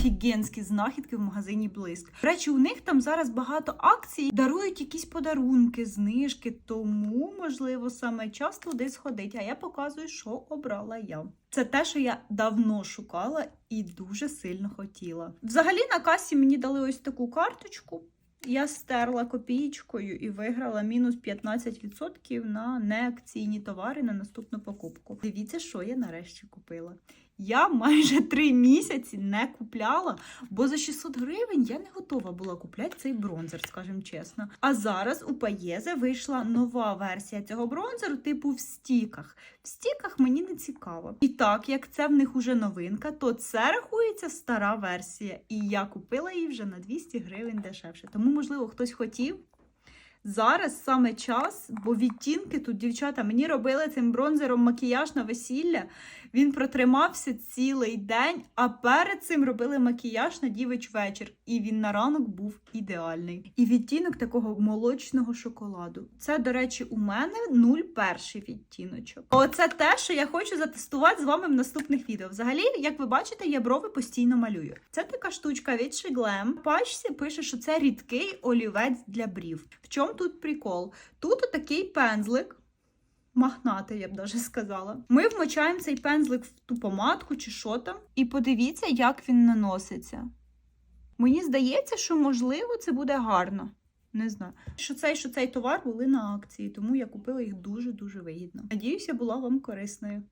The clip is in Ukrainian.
офігенські знахідки в магазині Блиск. До речі, у них там зараз багато акцій, дарують якісь подарунки, знижки, тому, можливо, саме час туди сходить. А я показую, що обрала я. Це те, що я давно шукала і дуже сильно хотіла. Взагалі на касі мені дали ось таку карточку. Я стерла копієчкою і виграла мінус 15% на неакційні товари на наступну покупку. Дивіться, що я нарешті купила. Я майже три місяці не купляла, бо за 600 гривень я не готова була купляти цей бронзер, скажімо чесно. А зараз у Паєзе вийшла нова версія цього бронзеру, типу в стіках. В стіках мені не цікаво. І так як це в них уже новинка, то це рахується стара версія. І я купила її вже на 200 гривень дешевше. Тому, можливо, хтось хотів. Зараз саме час, бо відтінки тут, дівчата, мені робили цим бронзером макіяж на весілля. Він протримався цілий день, а перед цим робили макіяж на дівич вечір. І він на ранок був ідеальний. І відтінок такого молочного шоколаду. Це, до речі, у мене 01 відтіночок. Оце те, що я хочу затестувати з вами в наступних відео. Взагалі, як ви бачите, я брови постійно малюю. Це така штучка від. В пачці пише, що це рідкий олівець для брів. В чому тут прикол? Тут отакий пензлик. Махнати, я б даже сказала. Ми вмочаємо цей пензлик в ту помадку чи що там. І подивіться, як він наноситься. Мені здається, що можливо це буде гарно. Не знаю. Що цей, що цей товар були на акції, тому я купила їх дуже-дуже вигідно. Надіюся, була вам корисною.